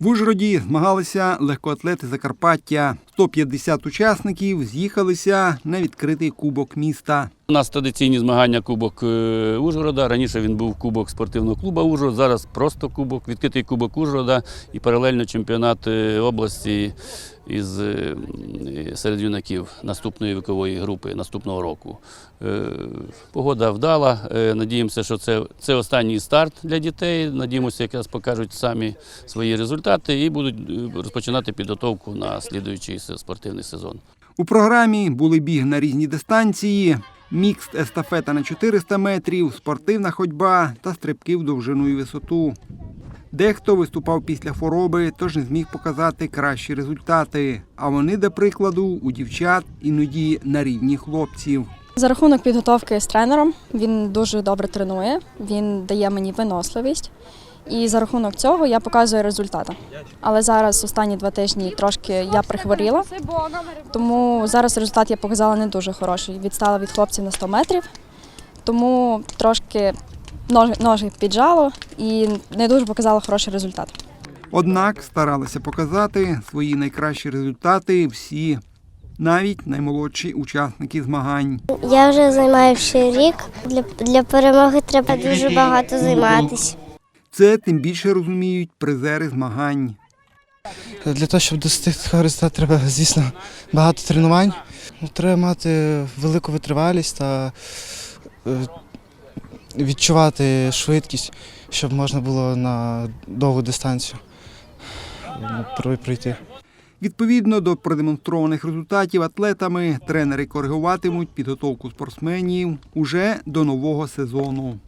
В Ужгороді змагалися легкоатлети Закарпаття. 150 учасників з'їхалися на відкритий кубок міста. У нас традиційні змагання Кубок е, Ужгорода. Раніше він був Кубок спортивного клубу Ужгород, зараз просто Кубок, відкритий Кубок Ужгорода і паралельно чемпіонат е, області із е, серед юнаків наступної вікової групи наступного року. Е, Погода вдала. е, Надіємося, що це, це останній старт для дітей. Надіємося, якраз покажуть самі свої результати і будуть розпочинати підготовку на слідуючий спортивний сезон. У програмі були біг на різні дистанції, мікс естафета на 400 метрів, спортивна ходьба та стрибки в довжину і висоту. Дехто виступав після хвороби, тож не зміг показати кращі результати. А вони, до прикладу, у дівчат іноді на рівні хлопців. За рахунок підготовки з тренером він дуже добре тренує, він дає мені виносливість. І за рахунок цього я показую результати. Але зараз останні два тижні трошки я прихворіла, тому зараз результат я показала не дуже хороший. Відстала від хлопців на 100 метрів, тому трошки ноги, ноги піджало і не дуже показала хороший результат. Однак старалися показати свої найкращі результати всі, навіть наймолодші учасники змагань. Я вже займаюся рік. Для, для перемоги треба дуже багато займатися. Це тим більше розуміють призери змагань. Для того, щоб досягти такого результату, треба, звісно, багато тренувань. Ну, Треба мати велику витривалість та е, відчувати швидкість, щоб можна було на довгу дистанцію прой- пройти. Відповідно до продемонстрованих результатів атлетами, тренери коригуватимуть підготовку спортсменів уже до нового сезону.